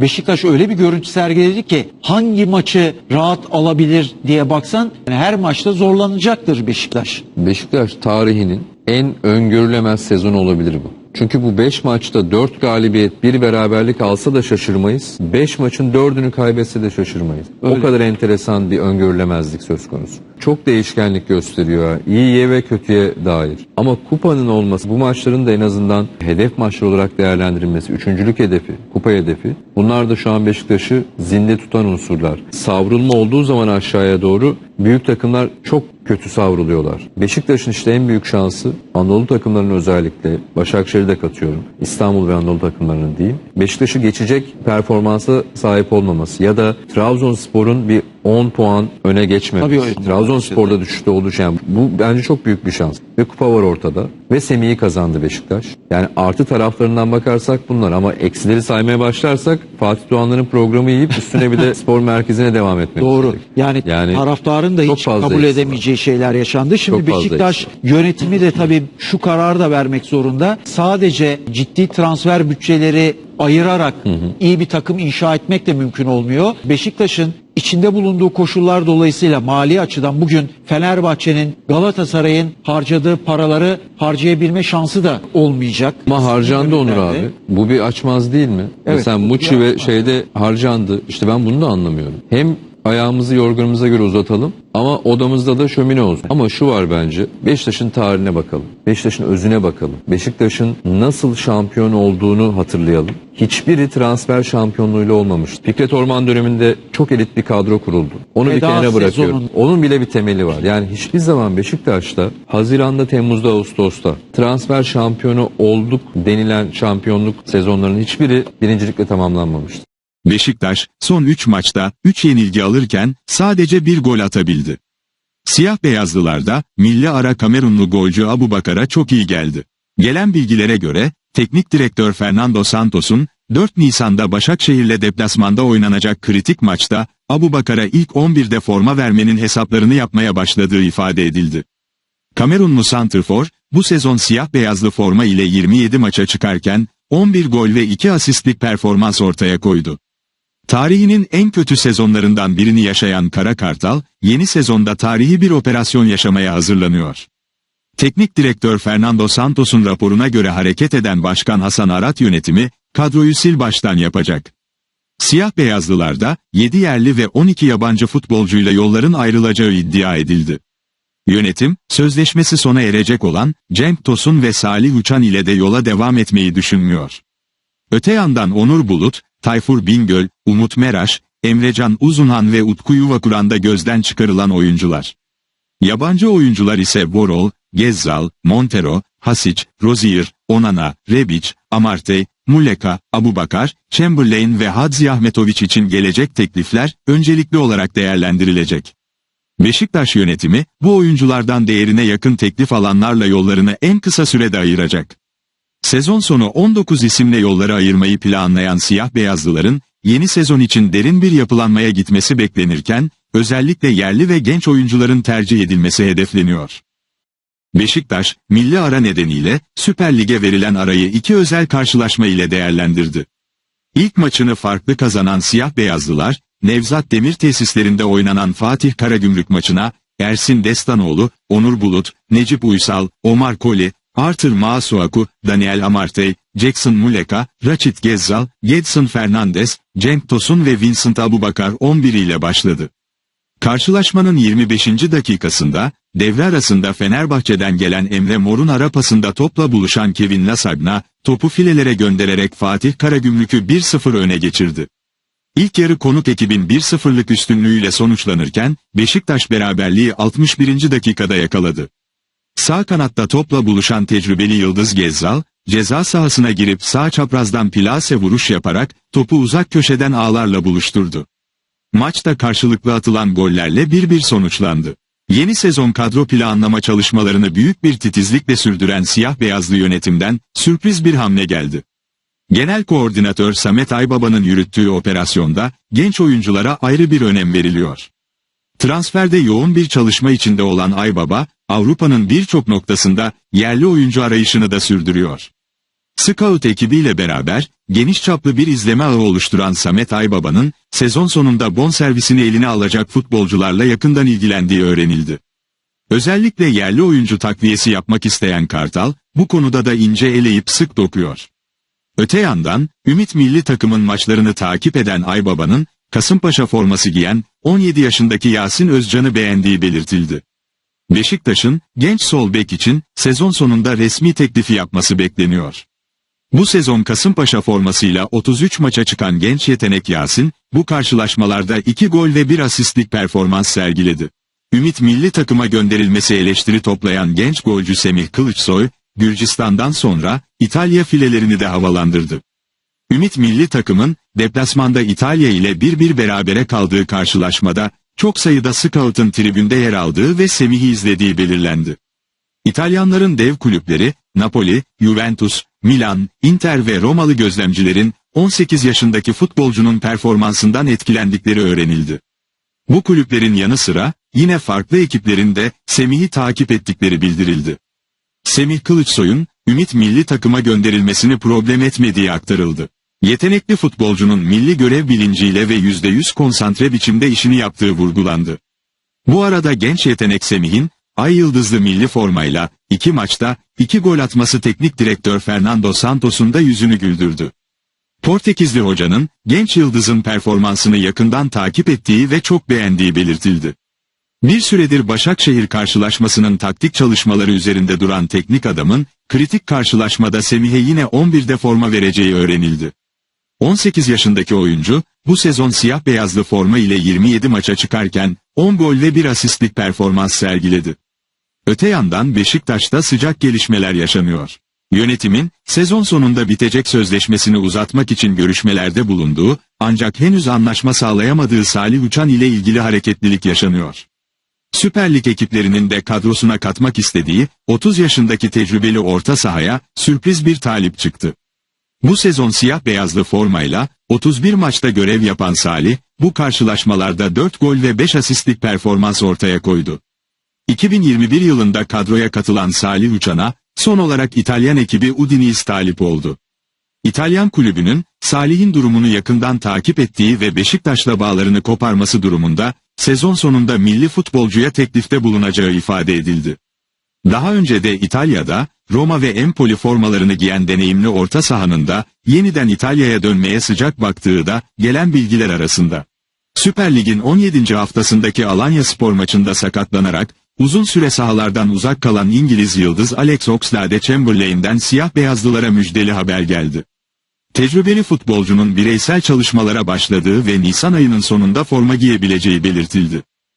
Beşiktaş öyle bir görüntü sergiledi ki hangi maçı rahat alabilir diye baksan yani her maçta zorlanacaktır Beşiktaş. Beşiktaş tarihinin en öngörülemez sezonu olabilir bu. Çünkü bu 5 maçta 4 galibiyet, bir beraberlik alsa da şaşırmayız. 5 maçın 4'ünü kaybetse de şaşırmayız. Öyle. O kadar enteresan bir öngörülemezlik söz konusu. Çok değişkenlik gösteriyor. İyiye ve kötüye dair. Ama kupanın olması, bu maçların da en azından hedef maçlar olarak değerlendirilmesi, üçüncülük hedefi, kupa hedefi. Bunlar da şu an Beşiktaş'ı zinde tutan unsurlar. Savrulma olduğu zaman aşağıya doğru büyük takımlar çok kötü savruluyorlar. Beşiktaş'ın işte en büyük şansı Anadolu takımlarının özellikle Başakşehir'i katıyorum. İstanbul ve Anadolu takımlarının diyeyim. Beşiktaş'ı geçecek performansa sahip olmaması ya da Trabzonspor'un bir 10 puan öne geçmemesi. Tabii. Trabzonspor'da düşüşte şey. Yani bu bence çok büyük bir şans. Ve kupa var ortada. Ve Semih'i kazandı Beşiktaş. Yani artı taraflarından bakarsak bunlar ama eksileri saymaya başlarsak Fatih Doğanların programı yiyip üstüne bir de spor merkezine devam etmek Doğru. istedik. Yani, Yani taraftarın da hiç kabul edemeyeceği şeyler yaşandı. Şimdi Çok Beşiktaş yönetimi de tabii şu kararı da vermek zorunda. Sadece ciddi transfer bütçeleri ayırarak iyi bir takım inşa etmek de mümkün olmuyor. Beşiktaş'ın içinde bulunduğu koşullar dolayısıyla mali açıdan bugün Fenerbahçe'nin Galatasaray'ın harcadığı paraları harcayabilme şansı da olmayacak. Ama harcandı Onur abi. Bu bir açmaz değil mi? Evet, Mesela Muçi ve şeyde harcandı. İşte ben bunu da anlamıyorum. Hem ayağımızı yorganımıza göre uzatalım ama odamızda da şömine olsun. Ama şu var bence. Beşiktaş'ın tarihine bakalım. Beşiktaş'ın özüne bakalım. Beşiktaş'ın nasıl şampiyon olduğunu hatırlayalım. Hiçbiri transfer şampiyonluğuyla olmamıştı. Fikret Orman döneminde çok elit bir kadro kuruldu. Onu bir Veda kenara bırakıyorum. sezonun- Onun bile bir temeli var. Yani hiçbir zaman Beşiktaş'ta Haziran'da, Temmuz'da, Ağustos'ta transfer şampiyonu olduk denilen şampiyonluk sezonlarının hiçbiri birincilikle tamamlanmamıştı. Beşiktaş son 3 maçta 3 yenilgi alırken sadece bir gol atabildi. Siyah beyazlılarda milli ara Kamerunlu golcü Abu Bakar'a çok iyi geldi. Gelen bilgilere göre teknik direktör Fernando Santos'un 4 Nisan'da Başakşehir'le deplasmanda oynanacak kritik maçta Abu Bakar'a ilk 11'de forma vermenin hesaplarını yapmaya başladığı ifade edildi. Kamerunlu Santrfor, bu sezon siyah beyazlı forma ile 27 maça çıkarken 11 gol ve 2 asistlik performans ortaya koydu. Tarihinin en kötü sezonlarından birini yaşayan Kara Kartal, yeni sezonda tarihi bir operasyon yaşamaya hazırlanıyor. Teknik direktör Fernando Santos'un raporuna göre hareket eden Başkan Hasan Arat yönetimi, kadroyu sil baştan yapacak. Siyah beyazlılarda 7 yerli ve 12 yabancı futbolcuyla yolların ayrılacağı iddia edildi. Yönetim, sözleşmesi sona erecek olan Cenk Tosun ve Salih Uçan ile de yola devam etmeyi düşünmüyor. Öte yandan Onur Bulut, Tayfur Bingöl, Umut Meraş, Emrecan Uzunhan ve Utku Yuvakuran da gözden çıkarılan oyuncular. Yabancı oyuncular ise Vorol, Gezzal, Montero, Hasic, Rozier, Onana, Rebic, Amartey, Muleka, Abubakar, Chamberlain ve Hadzi Ahmetoviç için gelecek teklifler öncelikli olarak değerlendirilecek. Beşiktaş yönetimi bu oyunculardan değerine yakın teklif alanlarla yollarını en kısa sürede ayıracak. Sezon sonu 19 isimle yolları ayırmayı planlayan siyah beyazlıların yeni sezon için derin bir yapılanmaya gitmesi beklenirken özellikle yerli ve genç oyuncuların tercih edilmesi hedefleniyor. Beşiktaş, milli ara nedeniyle Süper Lig'e verilen arayı iki özel karşılaşma ile değerlendirdi. İlk maçını farklı kazanan siyah beyazlılar, Nevzat Demir tesislerinde oynanan Fatih Karagümrük maçına, Ersin Destanoğlu, Onur Bulut, Necip Uysal, Omar Koli, Arthur Masuaku, Daniel Amartey, Jackson Muleka, Rachit Gezzal, Gedson Fernandez, Cenk Tosun ve Vincent Abubakar 11 ile başladı. Karşılaşmanın 25. dakikasında, devre arasında Fenerbahçe'den gelen Emre Mor'un ara pasında topla buluşan Kevin Lasagna, topu filelere göndererek Fatih Karagümrük'ü 1-0 öne geçirdi. İlk yarı konuk ekibin 1-0'lık üstünlüğüyle sonuçlanırken, Beşiktaş beraberliği 61. dakikada yakaladı. Sağ kanatta topla buluşan tecrübeli Yıldız Gezzal, ceza sahasına girip sağ çaprazdan plase vuruş yaparak topu uzak köşeden ağlarla buluşturdu. Maçta karşılıklı atılan gollerle 1-1 sonuçlandı. Yeni sezon kadro planlama çalışmalarını büyük bir titizlikle sürdüren siyah beyazlı yönetimden sürpriz bir hamle geldi. Genel koordinatör Samet Aybaba'nın yürüttüğü operasyonda genç oyunculara ayrı bir önem veriliyor. Transferde yoğun bir çalışma içinde olan Aybaba, Avrupa'nın birçok noktasında yerli oyuncu arayışını da sürdürüyor. Scout ekibiyle beraber geniş çaplı bir izleme ağı oluşturan Samet Aybaba'nın sezon sonunda bonservisini eline alacak futbolcularla yakından ilgilendiği öğrenildi. Özellikle yerli oyuncu takviyesi yapmak isteyen Kartal, bu konuda da ince eleyip sık dokuyor. Öte yandan, Ümit milli takımın maçlarını takip eden Aybaba'nın, Kasımpaşa forması giyen 17 yaşındaki Yasin Özcan'ı beğendiği belirtildi. Beşiktaş'ın genç sol bek için sezon sonunda resmi teklifi yapması bekleniyor. Bu sezon Kasımpaşa formasıyla 33 maça çıkan genç yetenek Yasin, bu karşılaşmalarda 2 gol ve 1 asistlik performans sergiledi. Ümit milli takıma gönderilmesi eleştiri toplayan genç golcü Semih Kılıçsoy, Gürcistan'dan sonra İtalya filelerini de havalandırdı. Ümit milli takımın deplasmanda İtalya ile 1-1 berabere kaldığı karşılaşmada çok sayıda scout'ın tribünde yer aldığı ve Semih'i izlediği belirlendi. İtalyanların dev kulüpleri Napoli, Juventus, Milan, Inter ve Romalı gözlemcilerin 18 yaşındaki futbolcunun performansından etkilendikleri öğrenildi. Bu kulüplerin yanı sıra yine farklı ekiplerin de Semih'i takip ettikleri bildirildi. Semih Kılıçsoy'un Ümit milli takıma gönderilmesini problem etmediği aktarıldı. Yetenekli futbolcunun milli görev bilinciyle ve %100 konsantre biçimde işini yaptığı vurgulandı. Bu arada genç yetenek Semih'in Ay Yıldızlı milli formayla iki maçta iki gol atması teknik direktör Fernando Santos'un da yüzünü güldürdü. Portekizli hocanın genç yıldızın performansını yakından takip ettiği ve çok beğendiği belirtildi. Bir süredir Başakşehir karşılaşmasının taktik çalışmaları üzerinde duran teknik adamın kritik karşılaşmada Semih'e yine 11'de forma vereceği öğrenildi. 18 yaşındaki oyuncu bu sezon siyah beyazlı forma ile 27 maça çıkarken 10 gol ve 1 asistlik performans sergiledi. Öte yandan Beşiktaş'ta sıcak gelişmeler yaşanıyor. Yönetimin sezon sonunda bitecek sözleşmesini uzatmak için görüşmelerde bulunduğu ancak henüz anlaşma sağlayamadığı Salih Uçan ile ilgili hareketlilik yaşanıyor. Süper Lig ekiplerinin de kadrosuna katmak istediği 30 yaşındaki tecrübeli orta sahaya sürpriz bir talip çıktı. Bu sezon siyah beyazlı formayla 31 maçta görev yapan Salih, bu karşılaşmalarda 4 gol ve 5 asistlik performans ortaya koydu. 2021 yılında kadroya katılan Salih Uçan'a son olarak İtalyan ekibi Udinese talip oldu. İtalyan kulübünün Salih'in durumunu yakından takip ettiği ve Beşiktaş'la bağlarını koparması durumunda sezon sonunda milli futbolcuya teklifte bulunacağı ifade edildi. Daha önce de İtalya'da Roma ve Empoli formalarını giyen deneyimli orta sahanın da yeniden İtalya'ya dönmeye sıcak baktığı da gelen bilgiler arasında. Süper Lig'in 17. haftasındaki Alanya Spor maçında sakatlanarak uzun süre sahalardan uzak kalan İngiliz yıldız Alex Oxlade-Chamberlain'den siyah beyazlılara müjdeli haber geldi. Tecrübeli futbolcunun bireysel çalışmalara başladığı ve Nisan ayının sonunda forma giyebileceği belirtildi.